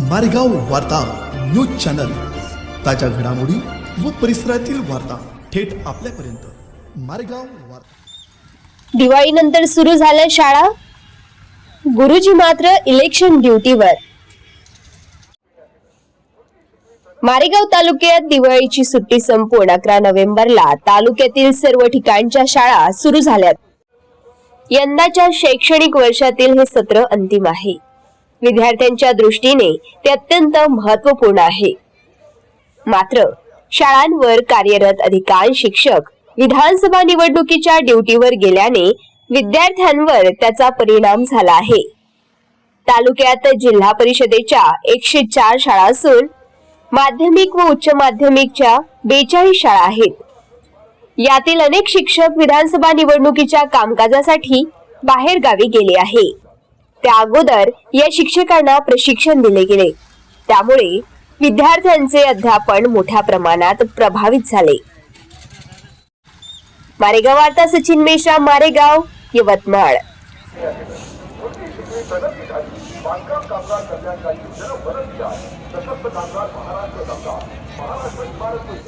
मारेगाव वार्ता news channel. ताज्या घडामोडी व परिसरातील वार्ता थेट आपल्यापर्यंत. मारेगाव वार्ता. दिवाळीनंतर सुरू झाल्या शाळा? गुरुजी मात्र इलेक्शन ड्युटीवर मारेगाव तालुक्यात दिवाळीची सुट्टी संपून अकरा नोव्हेंबरला तालुक्यातील सर्व ठिकाणच्या शाळा सुरू झाल्यात. यंदाच्या शैक्षणिक वर्षातील हे सत्र अंतिम आहे. विद्यार्थ्यांच्या दृष्टीने ते अत्यंत महत्त्वपूर्ण आहे. मात्र शाळांवर कार्यरत अधिकांश शिक्षक विधानसभा निवडणुकीच्या ड्युटीवर गेल्याने विद्यार्थ्यांवर त्याचा परिणाम झाला आहे. तालुक्यात जिल्हा परिषदेच्या एकशे चार शाळा असून माध्यमिक व उच्च माध्यमिकच्या बेचाळीस शाळा आहेत. यातील अनेक शिक्षक विधानसभा निवडणुकीच्या कामकाजासाठी बाहेरगावी गेले आहे. त्या अगोदर या शिक्षकांना प्रशिक्षण दिले गेले. त्यामुळे विद्यार्थ्यांचे अध्यापन मोठ्या प्रमाणात प्रभावित झाले. मारेगाव वार्ता सचिन मेश्रा मारेगाव यवतमाळ. बांधकाम कामगार कल्याणकारी कामगार महाराष्ट्र महाराष्ट्र इमारत